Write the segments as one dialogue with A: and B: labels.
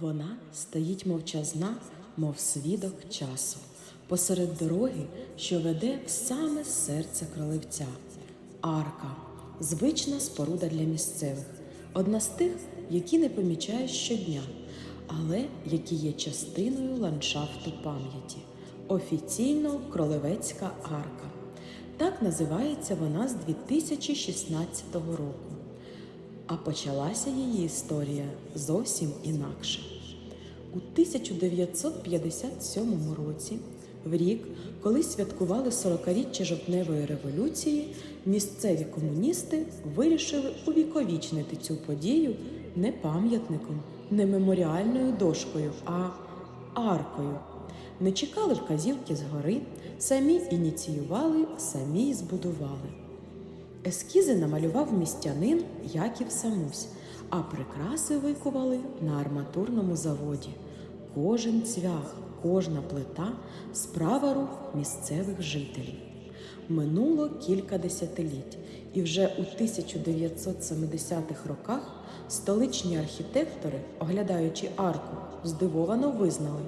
A: Вона стоїть мовчазна, мов свідок часу, посеред дороги, що веде в саме серце кроливця. Арка звична споруда для місцевих, одна з тих, які не помічаєш щодня, але які є частиною ландшафту пам'яті. Офіційно Кролевецька арка. Так називається вона з 2016 року. А почалася її історія зовсім інакше. У 1957 році, в рік, коли святкували 40-річчя жовтневої революції, місцеві комуністи вирішили увіковічнити цю подію не пам'ятником, не меморіальною дошкою, а аркою. Не чекали вказівки згори, самі ініціювали, самі й збудували. Ескізи намалював містянин Яків Самусь, а прикраси викували на арматурному заводі. Кожен цвях, кожна плита справа рук місцевих жителів. Минуло кілька десятиліть, і вже у 1970-х роках столичні архітектори, оглядаючи арку, здивовано визнали,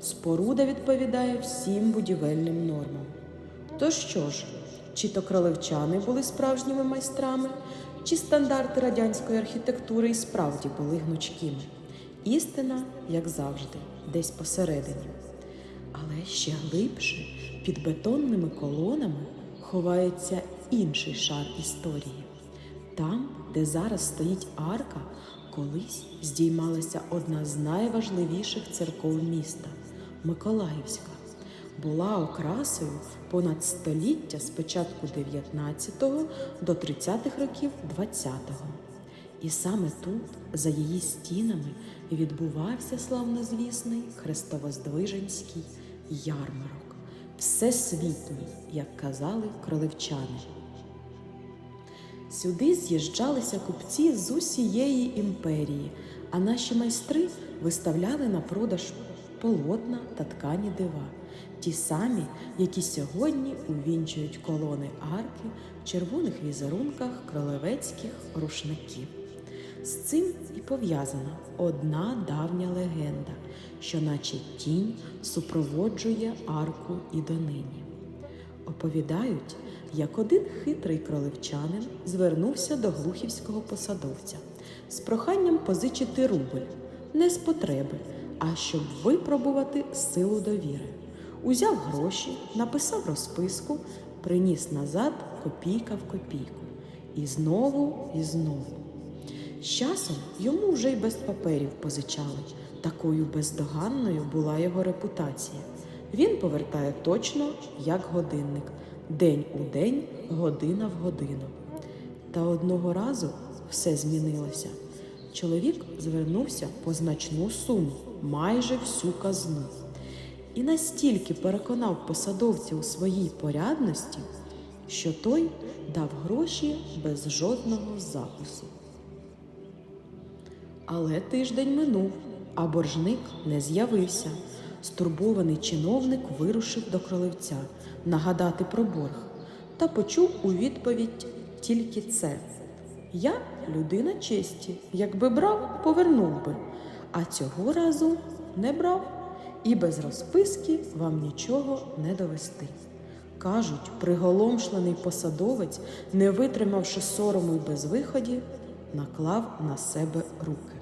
A: споруда відповідає всім будівельним нормам. То що ж, чи то кролевчани були справжніми майстрами, чи стандарти радянської архітектури і справді були гнучкими? Істина, як завжди, десь посередині. Але ще глибше, під бетонними колонами, ховається інший шар історії. Там, де зараз стоїть арка, колись здіймалася одна з найважливіших церков міста Миколаївська була окрасою понад століття з початку 19-го до 30-х років 20-го. І саме тут, за її стінами, відбувався славнозвісний Хрестовоздвиженський ярмарок, всесвітній, як казали кроливчани. Сюди з'їжджалися купці з усієї імперії, а наші майстри виставляли на продаж полотна та ткані дива, ті самі, які сьогодні увінчують колони арки в червоних візерунках кролевецьких рушників. З цим і пов'язана одна давня легенда, що, наче тінь, супроводжує арку і донині. Оповідають, як один хитрий кролевчанин звернувся до глухівського посадовця з проханням позичити рубль не з потреби, а щоб випробувати силу довіри. Узяв гроші, написав розписку, приніс назад копійка в копійку. І знову, і знову. З часом йому вже й без паперів позичали. Такою бездоганною була його репутація. Він повертає точно, як годинник, день у день, година в годину. Та одного разу все змінилося. Чоловік звернувся по значну суму, майже всю казну. І настільки переконав посадовця у своїй порядності, що той дав гроші без жодного запису. Але тиждень минув, а боржник не з'явився. Стурбований чиновник вирушив до кроливця нагадати про борг та почув у відповідь тільки це. Я людина честі, якби брав, повернув би, а цього разу не брав, і без розписки вам нічого не довести. Кажуть, приголомшлений посадовець, не витримавши сорому й безвиході, наклав на себе руки.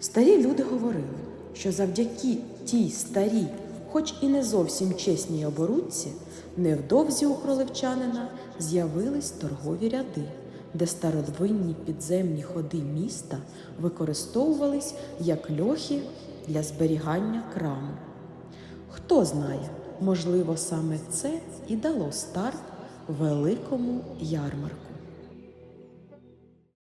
A: Старі люди говорили, що завдяки тій старій, хоч і не зовсім чесній оборудці, невдовзі у кролевчанина з'явились торгові ряди, де стародвинні підземні ходи міста використовувались як льохи для зберігання краму. Хто знає, можливо, саме це і дало старт великому ярмарку.